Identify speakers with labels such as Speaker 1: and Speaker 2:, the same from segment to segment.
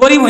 Speaker 1: গরিব হয়ে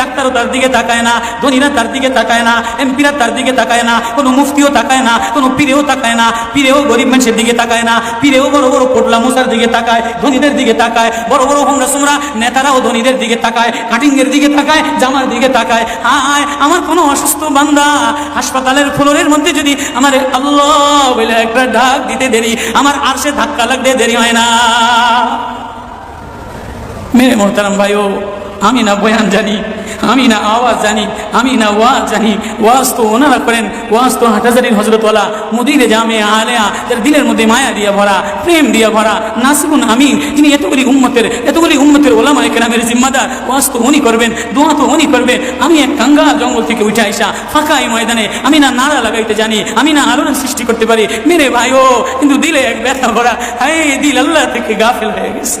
Speaker 1: ডাক্তারও তার দিকে তাকায় না, ধনীরা তার দিকে তাকায় না, এমপিরা তার দিকে তাকায় না, কোনো মুফতিও তাকায় না, কোনো পীরেও তাকায় না, পীরেও গরিব মানুষের দিকে তাকায় না, পীরেও বড় বড় পোটলা মশার দিকে তাকায়, ধনীদের দিকে তাকায়, বড় বড় হোমরা সুমরা নেতারাও ধনীদের দিকে তাকায় কাটিং এর দিকে তাকায়, জামার দিকে তাকায়। হায়, আমার কোনো অসুস্থ বান্দা হাসপাতালের ফ্লোরের মধ্যে যদি আমার আল্লাহ বলে একটা ডাক দিতে দেরি, আমার আরশে ধাক্কা লাগতে দেরি হয় না। মেরে মোহতারাম ভাইও, আমি না বয়ান জানি আমি না আওয়াজ জানি, আমি না ওয়াজ জানি, ওয়াজ তো ওনারা করেন, ওয়াজ তো হাটাজারির হজরতওয়ালা মুদিরে জামে আলেয়া, যার দিলের মধ্যে মায়া দিয়ে ভরা, প্রেম দিয়ে ভরা নাসিবুন আমিন, তিনি এতগুলি উম্মতের এতগুলি উম্মতের ওলামা একরামের জিম্মাদার, ওয়াজ তো উনি করবেন, দোয়া তো উনি করবেন। আমি এক কাঙ্গাল জঙ্গল থেকে উঠে আইসা ফাঁকা এই ময়দানে, আমি না নাড়া লাগাইতে জানি, আমি না আলোড়ন সৃষ্টি করতে পারি। মেরে ভাইও কিন্তু দিলে এক ব্যথা ভরা, হায়, দিল আল্লাহ থেকে গাফেল হয়ে গেছে।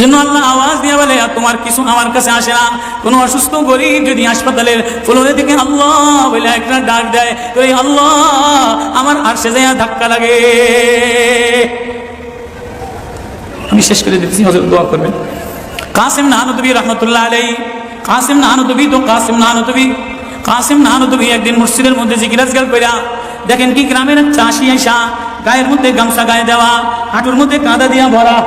Speaker 1: জন্য আল্লাহ আওয়াজ দিয়ে বলে, আর তোমার কিছু আমার কাছে আসে না। কোনো অসুস্থ গরিব যদি হাসপাতালের ফ্লোরে থেকে আল্লাহ বলে একটা ডাক দেয়, তো এই আল্লাহ আমার আরশে যায় ধাক্কা লাগে। আমি শেষ করে দিচ্ছি হজরত দোয়া করবেন। কাসিম নাহানুতবি রহমতুল্লাহ আলাই কাসিম নাহানুতবি তো কাসিম নাহানুতবি। কাসিম নাহানুতবি একদিন মসজিদের মধ্যে জিজ্ঞাসা কইরা, দেখেন কি গ্রামের চাষি আইসা, গায়ের মধ্যে গামছা গায়ে দেওয়া, হাঁটুর মধ্যে কাঁদা দিয়া ভরা।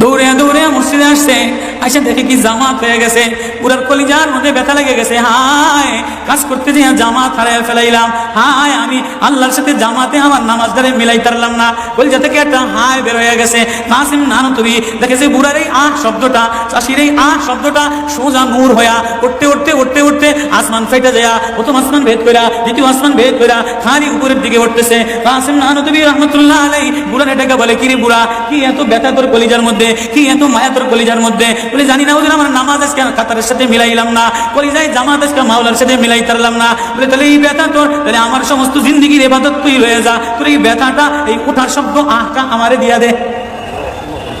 Speaker 1: দৌড়ে দৌড়ে মসজিদে আসছে। আইসা দেখে কি জামাত হয়ে গেছে? পুরার কলিজার মধ্যে ব্যথা লেগে গেছে। হায়, কাজ করতে যে জামাত হারাই ফেলাইলাম। হায়, আমি আল্লাহর সাথে জামাতে আমার নামাজ ধরে মিলাই তারলাম না। কলিজা থেকে একটা হায় বের হয়ে গেছে। কাসিম নানু তুমি দেখেছে বুড়ার এই আহ শব্দটা? চাষির এই আহ শব্দটা সোজা নূর হইয়া উঠতে উঠতে উঠতে উঠতে আসমান ফেটে যায় প্রথম আসমান ভেদ কইরা, দ্বিতীয় আসমান ভেদ কইরা খালি উপরের দিকে উঠতেছে। নানু তুমি রহমতুল্লাহ আলাই বুড়ার এটাকে বলে, কিরে বুড়া, কি এত ব্যথা তোর কলিজার মধ্যে? কি এত মায়া তোর কলিজার মধ্যে? বলে, জানি না ওদের আমার নামাজ আজকে কাতারের সাথে মিলাইলাম না। বলি যাই জামাত আজকে মাওলার সাথে মিলাই তারলাম না। বলে, তাহলে এই ব্যথা তোর, তাহলে আমার সমস্ত জিন্দিগির এবাদত তুই রয়ে যা। তোর এই ব্যথাটা, এই ওঠার শব্দ আহটা আমারে দিয়া দে।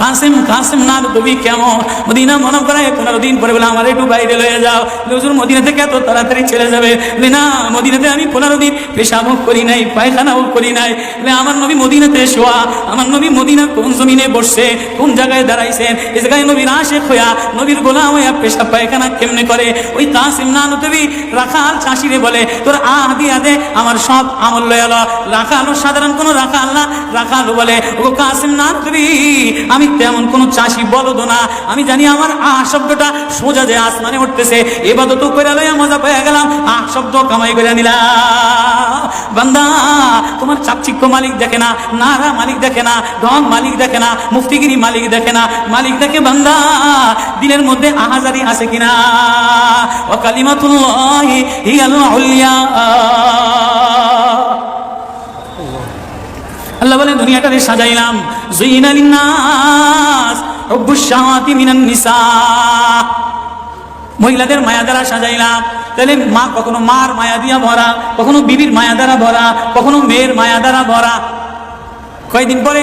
Speaker 1: কাসিম কাসিম না তুমি কেমন? মদিনা মনে করায় পনেরো দিন পরে বলে, আমার একটু বাইরে লয়ে যাও। হুজুর মদিনা থেকে এত তাড়াতাড়ি ছেড়ে যাবে? না, মদিনাতে আমি পনেরো দিন পেশাবও করি নাই, পায়খানাও করি নাই। আমার নবী মদিনাতে শোয়া, আমার নবী মদিনা কোন জমিনে বসছে, কোন জায়গায় দাঁড়াইছেন? এ জায়গায় নবীর আশেখ হইয়া, নবীর গোলাম হইয়া পেশা পায়খানা কেমনে করে? ওই কাসিম না নবী রাখাল চাষিরে বলে, তোর আহ দে, আমার সব আমল লয়ে আলো রাখাল সাধারণ কোনো রাখাল না রাখাল বলে, ও কাসিম না নবী আমি তেমন কোন চাষি বলদ না। আমি জানি আমার আহ শব্দটা সোজা যে আসমানে উঠতেছে। এবাদত করে লইয়া মজা পেয়ে গেলাম, আহ শব্দ কামাই করে নিলাম। বান্দা, তোমার চাকচিক্য মালিক দেখে না, নারা মালিক দেখে না, ধন মালিক দেখে না, মুফতিগিরি মালিক দেখে না, মালিক দেখে বান্দা দিনের মধ্যে আহাজারি আছে কিনা? ও কালিমাতুল্লাহ হিয়াল উলিয়া দুনিয়াটারে সাজাইলাম। মিনান মহিলাদের মায়া দ্বারা সাজাইলাম। তাহলে মা কখনো মার মায়া দিয়া ভরা, কখনো বিবির মায়া দ্বারা ভরা, কখনো মেয়ের মায়া দ্বারা ভরা। কয়েকদিন পরে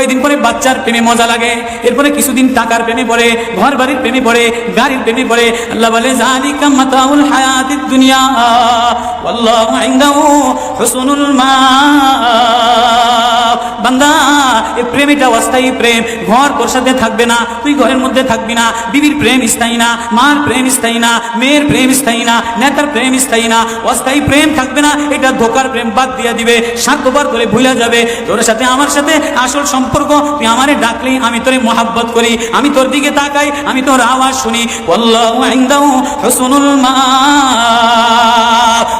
Speaker 1: কয়েকদিন পরে বাচ্চার প্রেমে মজা লাগে। এরপরে কিছুদিন টাকার প্রেমে পড়ে ঘর বাড়ির প্রেমে পড়ে, গাড়ির প্রেমে পড়ে। আল্লাহ বলে জালিকা মাতাউল হায়াতিদ দুনিয়া আল্লাহ হুসনুল মা প্রেম এটা অস্থায়ী প্রেম, ঘর তোর সাথে থাকবে না, তুই ঘরের মধ্যে থাকবি না, বিবির প্রেম স্থায়ী না, মার প্রেম স্থায়ী না, মেয়ের প্রেম স্থায়ী না, নেতার প্রেম স্থায়ী না, অস্থায়ী প্রেম থাকবে না, এটা ধোকার প্রেম বাদ দিয়ে দিবে স্বার্থপর করে ভুলে যাবে, তোর সাথে, আমার সাথে আসল সম্পর্ক, তুই আমারে ডাকলি, আমি তোরে মহাব্বত করি, আমি তোর দিকে তাকাই, আমি তোর আওয়াজ শুনি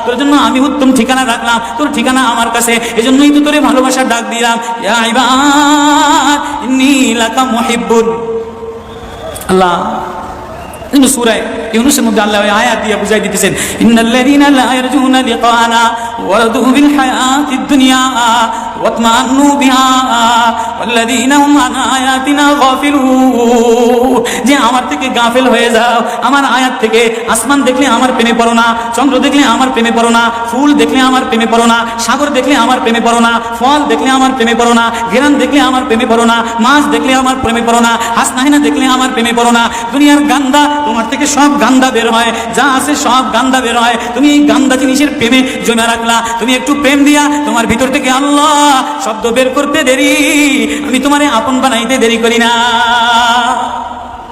Speaker 1: তোর জন্য আমি উত্তম ঠিকানা রাখলাম, তোর ঠিকানা আমার কাছে, এজন্যই তো তোরে ভালোবাসার ডাক দিলাম ইয়া ইবাদ ইন্নী লাকা মুহিব্বুন আল্লাহ কিন্তু সুরায় ইউনুসের মধ্যে আল্লাহ ওই আয়াত দিয়ে বুঝাই দিতেছেন ইন্নাল্লাযীনা লা ইয়ারজুনা লিকানা ওয়ারাদু বিল হায়াতিদ দুনিয়া ওয়াতমান্নু বিহা ওয়াল্লাযীনা হুম আন আয়াতিনা গাফিলুন যে আমার থেকে গাফেল হয়ে যাও, আমার আয়াত থেকে আসমান দেখলে আমার প্রেমে পড়ো না, চন্দ্র দেখলে আমার প্রেমে পড়ো না, ফুল দেখলে আমার প্রেমে পড়ো না, সাগর দেখলে আমার প্রেমে পড়ো না, ফল দেখলে আমার প্রেমে পড়ো না, ঘেরান দেখলে আমার প্রেমে পড়ো না, মাছ দেখলে আমার প্রেমে পড়ো না, হাসনাহিনা দেখলে আমার প্রেমে পড়ো না, দুনিয়ার গান্দা তোমার থেকে সব গান্দা বের হয়, যা আছে সব গান্দা বের হয়, তুমি এই গান্দা জিনিসের প্রেমে জমে রাখলা, তুমি একটু প্রেম দিয়া তোমার ভিতর থেকে আল্লাহ শব্দ বের করতে দেরি। আমি তোমারে আপন বানাইতে দেরি করি না।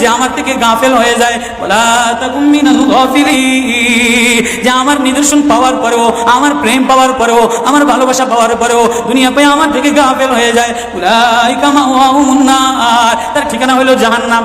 Speaker 1: যে আমার থেকে গাফেল হয়ে যায়। যে আমার নিদর্শন পাওয়ার পরেও, আমার প্রেম পাওয়ার পরেও, আমার ভালোবাসা পাওয়ার পরেও, দুনিয়া পেয়ে আমার থেকে গাফেল হয়ে যায়। তার ঠিকানা হলো জাহান্নাম।